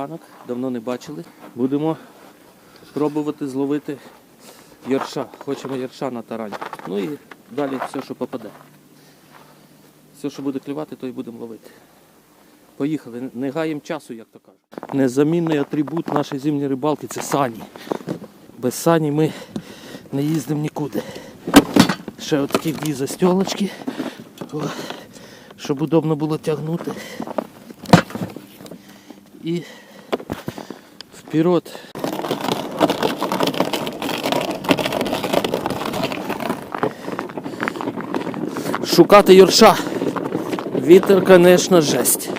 ранок, давно не бачили. Будемо пробувати зловити ярша. Хочемо ярша на тарані. Ну і далі все, що попаде. Все, що буде клювати, то і будемо ловити. Поїхали, не гаємо часу, як то кажуть. Незамінний атрибут нашої зимньої рибалки це сані. Без сані ми не їздимо нікуди. Ще отакі дві застілочки, щоб удобно було тягнути. І вперед. Шукати юрша. Вітер, звісно, жесть.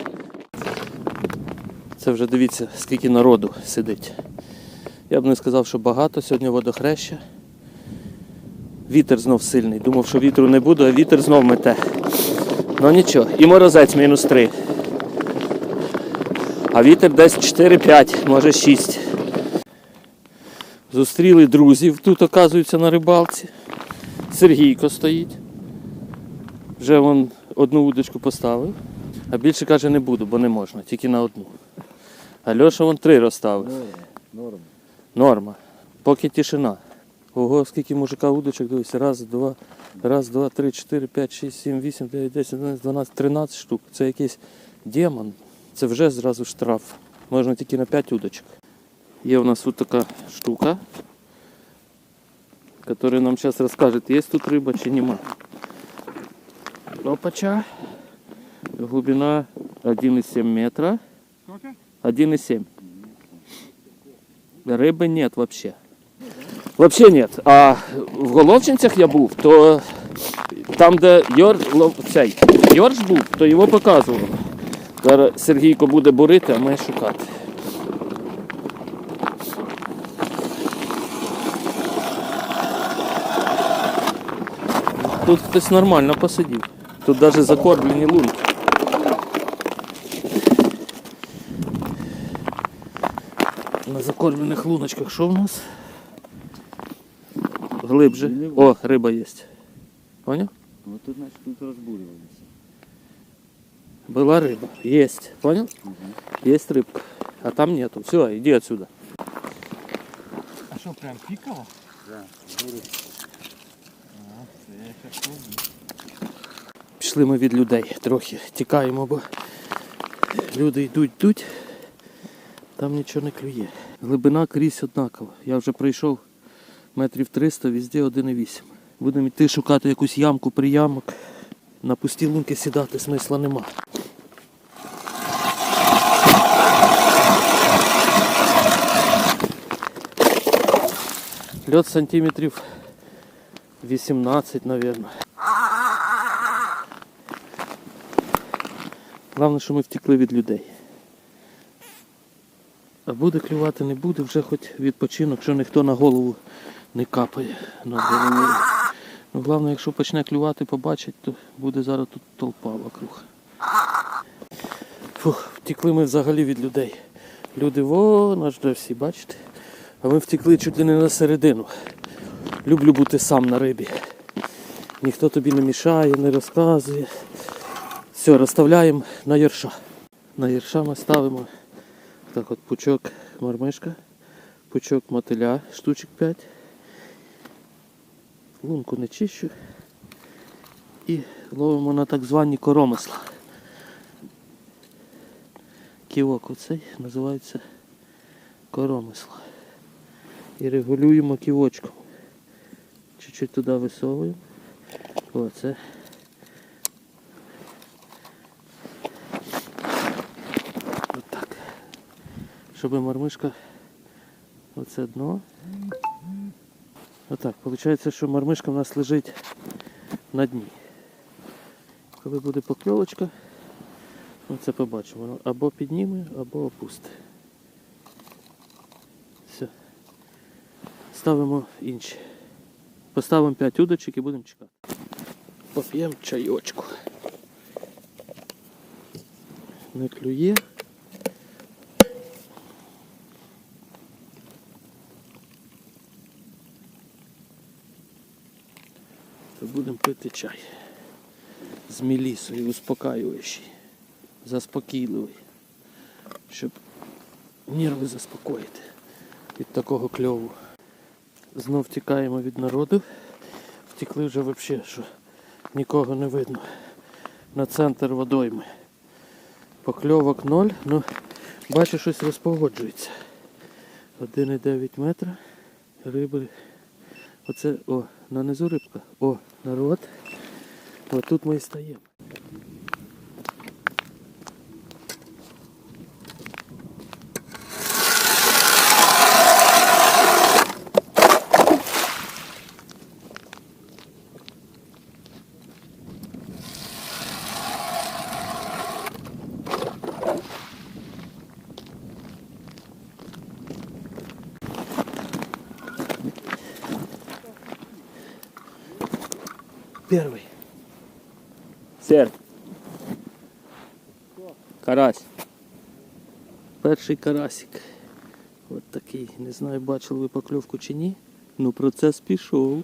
Це вже дивіться, скільки народу сидить. Я б не сказав, що багато, сьогодні водохреща. Вітер знов сильний. Думав, що вітру не буде, а вітер знов мете. Ну нічого. І морозець мінус 3. А вітер десь 4-5, може 6. Зустріли друзів тут, оказується, на рибалці. Сергійко стоїть. Вже вон одну удочку поставив. А більше каже не буду, бо не можна, тільки на одну. А Льоша вон три розставив. Норм. Норма. Поки тишина. Ого, скільки мужика удочок, дивися. Раз, два, раз, два, три, чотири, п'ять, шість, сім, вісім, дев'ять, десять, одинадцять, дванадцять, тринадцять штук. Це якийсь демон. Це вже зразу штраф. Можна тільки на 5 удочок. Є у нас тут така штука, яка нам зараз розкаже, є тут риба чи нема. Опача. Глубина 1,7 метра. Сколько? 1,7. Рыбы нет вообще. Вообще нет. А в Головчинцях я був, то там, де Йор, лов- цей, Йорш був, то його показували. Зараз Сергійко буде бурити, а ми шукати. Тут хтось нормально посидів. Тут навіть закорблені лунки. На закормлених луночках що в нас? Глибже. О, риба є. Поняв? Вот тут, значит, тут разбуривались. Была рыба. Есть. Понял? Есть рыбка. А там нету. Все, иди отсюда. А що, прям пікало? Да. А, це я щас помню. Пішли ми від людей трохи. Тікаємо, бо люди йдуть, йдуть. Там нічого не клює. Глибина крізь однакова. Я вже пройшов метрів 300, везде 1,8. Будемо йти шукати якусь ямку, приямок. На пусті лунки сідати смисла нема. Льот сантиметрів 18, мабуть. Головне, що ми втекли від людей. А буде клювати, не буде, вже хоч відпочинок, що ніхто на голову не капає на голову. Ну, головне, якщо почне клювати, побачить, то буде зараз тут толпа вокруг. Фух, втекли ми взагалі від людей. Люди вон аж де всі, бачите? А ми втекли чуть ли не на середину. Люблю бути сам на рибі. Ніхто тобі не мішає, не розказує. Все, розставляємо на ярша. На ярша ми ставимо так от пучок мармишка, пучок мотиля, штучок 5. Лунку не чищу. І ловимо на так звані коромисла. Ківок оцей називається коромисла. І регулюємо ківочком. Чуть-чуть туди висовуємо. Оце. Отак. Щоб мармишка. Оце дно. Отак. Виходить, що мармишка в нас лежить на дні. Коли буде покльовочка, оце побачимо. Або підніме, або опусти. Ставимо інші. Поставимо 5 удочок і будемо чекати. Поп'ємо чайочку. Не клює. Будемо пити чай. З мілісою, успокаюючий, заспокійливий. Щоб нерви заспокоїти від такого кльову. Знов тікаємо від народу. Втекли вже взагалі, що нікого не видно. На центр водойми. Покльовок ноль, ну бачу, щось розпогоджується. 1,9 метра. Риби. Оце, о, на низу рибка. О, народ. От тут ми і стаємо. Перший. Сер. Карась. Перший карасик. От такий. Не знаю, бачили ви покльовку чи ні. Ну процес пішов.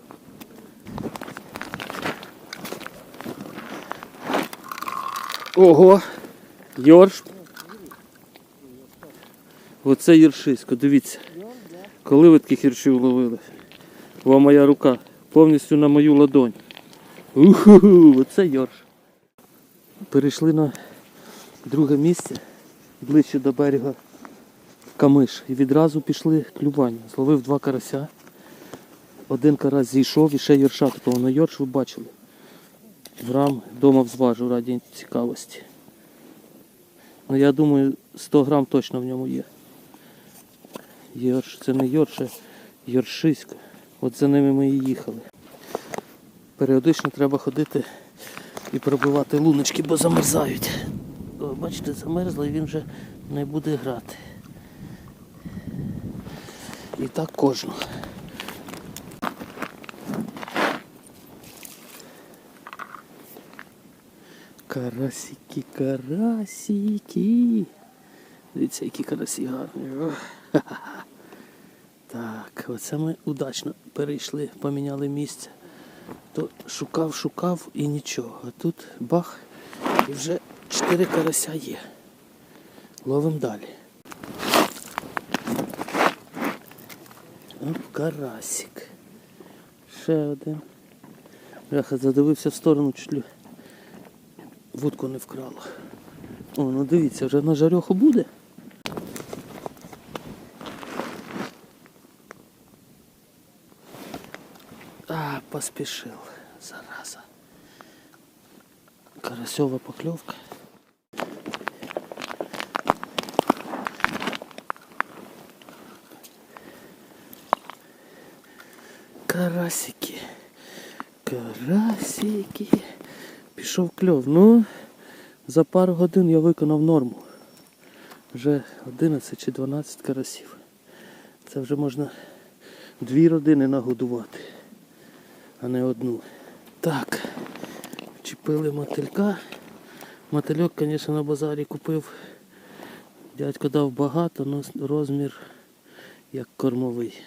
Ого! Йорш. Оце Єршисько, дивіться. Коли ви таких гіршів ловили? О, моя рука. Повністю на мою ладонь. Уху, оце Йорш. Перейшли на друге місце, ближче до берега Камиш. І відразу пішли клювання. Зловив два карася. Один карась зійшов і ще Йорша такого на Йорш ви бачили. Грам вдома взважу раді цікавості. Ну я думаю, 100 грам точно в ньому є. Йорш, це не Йорш, а Йоршисько. От за ними ми і їхали. Періодично треба ходити і пробивати луночки, бо замерзають. Бачите, замерзло і він вже не буде грати. І так кожну. Карасики, карасики. Дивіться, які карасі гарні. Так, оце ми удачно перейшли, поміняли місце. То шукав, шукав і нічого. А тут бах, і вже чотири карася є. Ловимо далі. Оп, карасик. Ще один. Бляха, задивився в сторону, чуть вудку не вкрала. О, ну дивіться, вже на жарьоху буде. А, поспішив, зараза. Карасьова покльовка. Карасики. Карасики. Пішов кльов. Ну, за пару годин я виконав норму. Вже 11 чи 12 карасів. Це вже можна дві родини нагодувати, а не одну. Так, чіпили мотилька. Мотильок, звісно, на базарі купив. Дядько дав багато, але розмір як кормовий.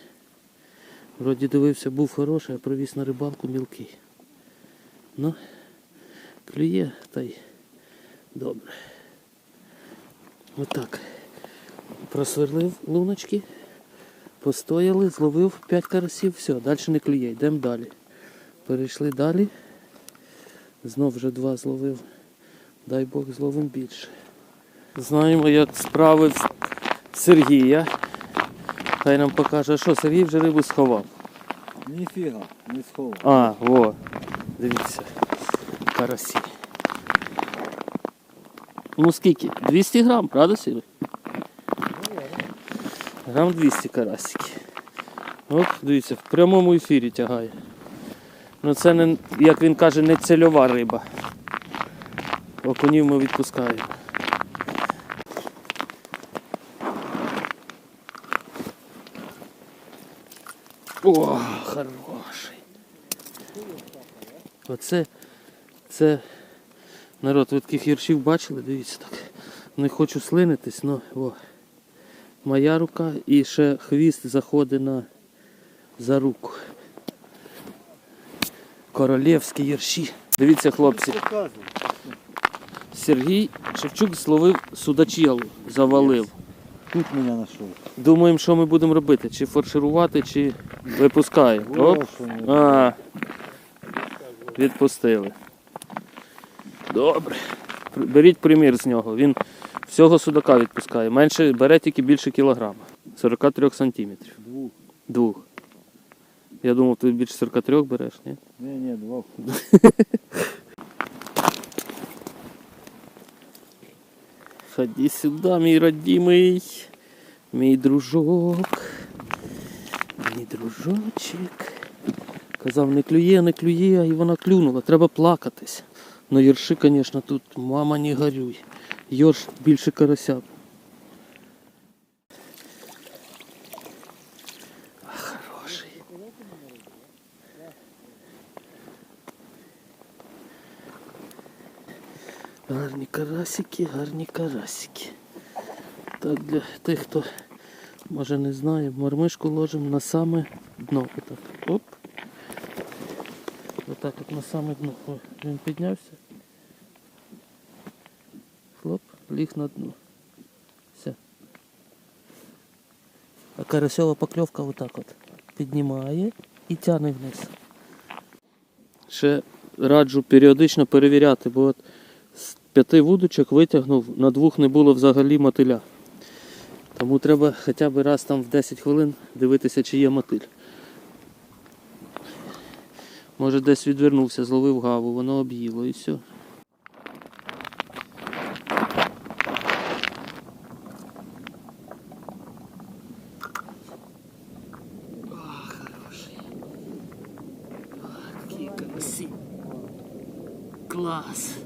Вроді дивився, був хороший, а привіз на рибалку мілкий. Ну, клює та й добре. Отак. Просверлив луночки, постояли, зловив 5 карасів, все, далі не клює, йдемо далі. Перейшли далі. Знов вже два зловив. Дай Бог зловим більше. Знаємо, як справи Сергія. Хай нам покаже, що Сергій вже рибу сховав. Ніфіга, не сховав. А, во, дивіться. Карасі. Ну скільки? 200 грам, правда, Сірий? Грам 200 карасики. От, дивіться, в прямому ефірі тягає. Ну це не, як він каже, не цільова риба. Окунів ми відпускаємо. О, хороший. Оце, це народ, ви таких гіршів бачили, дивіться так. Не хочу слинитись, але о, моя рука і ще хвіст заходить на за руку. Королівські гірші. Дивіться, хлопці, Сергій Шевчук зловив судачелу, завалив. Тут мене знайшов. Думаємо, що ми будемо робити. Чи фарширувати, чи випускаємо. Оп. А, відпустили. Добре. Беріть примір з нього. Він всього судака відпускає. Менше бере тільки більше кілограма. 43 сантиметрів. Двух. Двох. Я думав, ти більше 43 береш, ні? Ні, ні, двох. Ходи сюди, мій родимий, мій дружок. Дружочек. Казав, не клює, не клює, і вона клюнула. Треба плакатись. Ну Єрши, звісно, тут мама не горюй. Йорш більше карася. Хороший. Гарні карасики, гарні карасики. Так, для тих, хто може не знає, мармишку ложимо на саме дно. Отак. Оп. Отак от на саме дно. О, він піднявся. Хлоп, ліг на дно. Все. А карасьова покльовка отак от. Піднімає і тягне вниз. Ще раджу періодично перевіряти, бо от з п'яти вудочок витягнув, на двох не було взагалі мотиля. Тому треба хоча б раз там в 10 хвилин дивитися, чи є мотиль. Може десь відвернувся, зловив гаву, воно об'їло і все. Класс.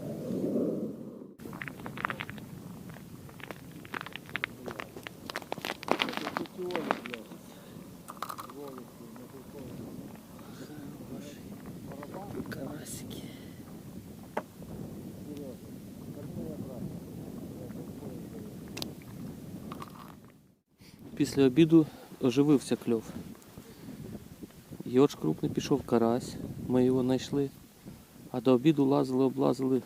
Після обіду оживився кльов. Йорш крупний пішов карась, ми його знайшли. А до обіду лазили, облазили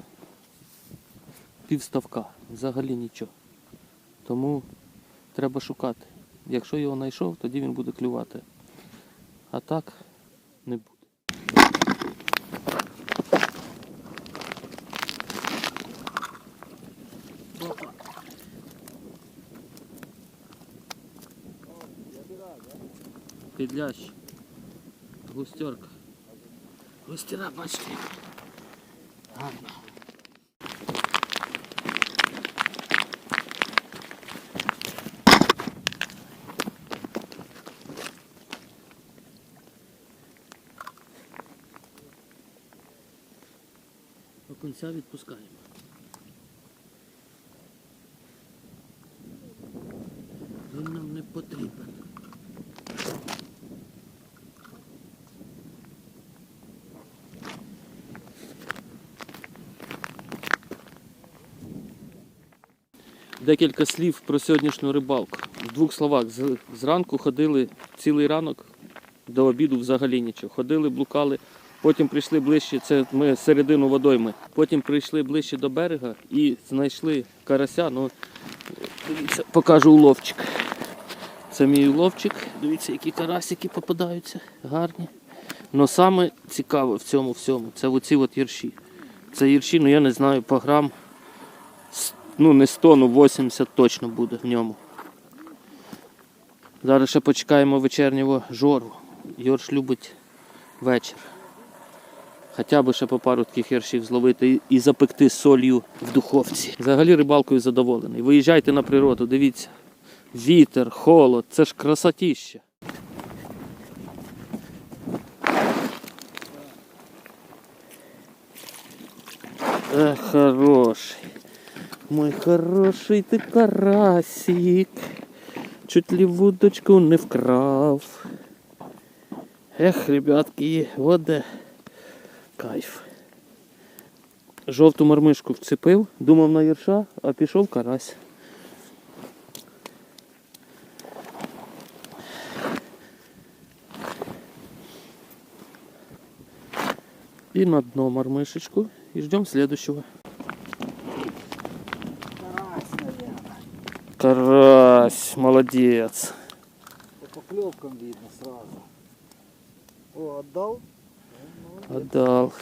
півставка, взагалі нічого. Тому треба шукати. Якщо його знайшов, тоді він буде клювати. А так Підлящ. Густерка. Густера, бачите. Гарно. Окунця відпускаємо. Декілька слів про сьогоднішню рибалку. В двох словах, зранку ходили цілий ранок, до обіду взагалі нічого. Ходили, блукали, потім прийшли ближче, це ми середину водойми. Потім прийшли ближче до берега і знайшли карася. Ну, дивіться, покажу уловчик. Це мій уловчик. Дивіться, які карасики попадаються, гарні. Но саме цікаве в цьому всьому це оці от єрші. Це єрші, ну я не знаю, по грам ну не 100, ну 80 точно буде в ньому. Зараз ще почекаємо вечірнього жору. Йорш любить вечір. Хоча б ще по пару таких яршів зловити і- запекти солью в духовці. Взагалі рибалкою задоволений. Виїжджайте на природу, дивіться. Вітер, холод, це ж красотіще. Эх, хороший. Мой хороший ти карасик. Чуть ли вудочку не вкрав. Ех, ребятки, вот де кайф. Жовту мармишку вцепив, думав на ярша, а пішов карась. І на дно мармишечку. І ждемо следующего. Карась. молодець. По поклевкам видно сразу. О, отдал? Отдал.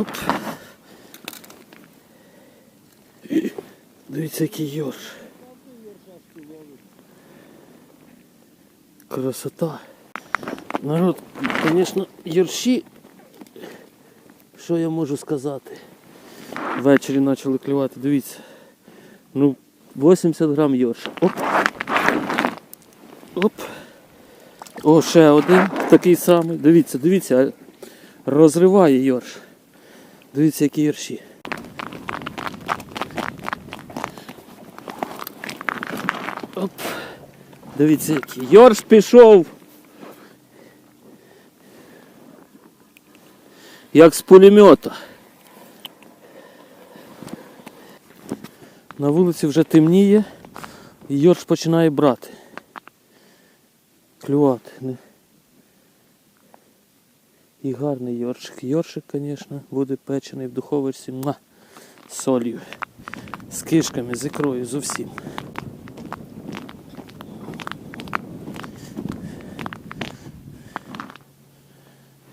Оп. Дивіться, який йорш. Красота. Народ, звісно, йорші. Що я можу сказати? Ввечері почали клювати, дивіться. Ну, 80 грам йорша. Оп. Оп. О, ще один такий самий. Дивіться, дивіться, розриває йорш. Дивіться, які йорші. Оп. Дивіться, який. Йорш пішов. Як з пулемета. На вулиці вже темніє, і йорш починає брати. Клювати. І гарний йоршик. Йоршик, звісно, буде печений в духовочці Муа! з солью, з кишками, з ікрою, з усім.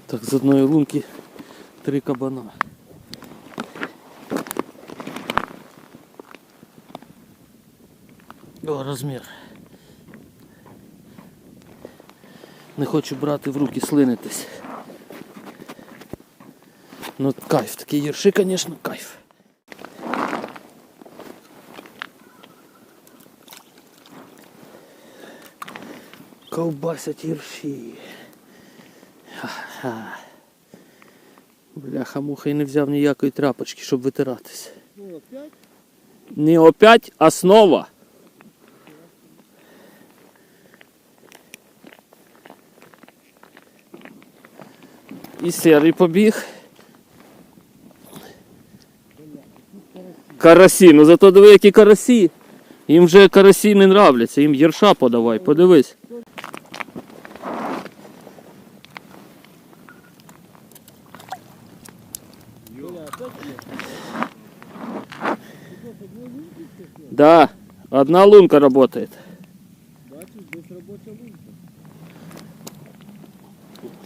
Так, з одної лунки три кабана. О, розмір. Не хочу брати в руки, слинитись. Ну кайф, такі гірші, звісно, кайф. Ковбасять гірші. Бляха муха і не взяв ніякої тряпочки, щоб витиратись. Ну, опять? Не опять основа. І серий побіг. Карасі, ну зато диви, які карасі. Їм вже карасі не нравляться, їм єрша подавай, подивись. Да, одна лунка работает. Бачиш, десь робоча лунка.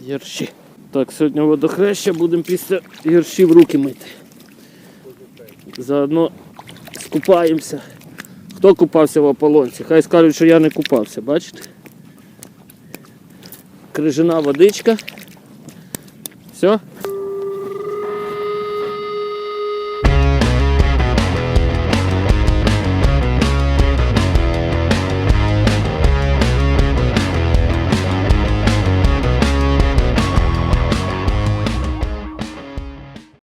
Гірші. Так, сьогодні водохреща будемо після гіршів руки мити. Заодно скупаємося. Хто купався в ополонці? Хай скажуть, що я не купався, бачите? Крижина водичка. Все?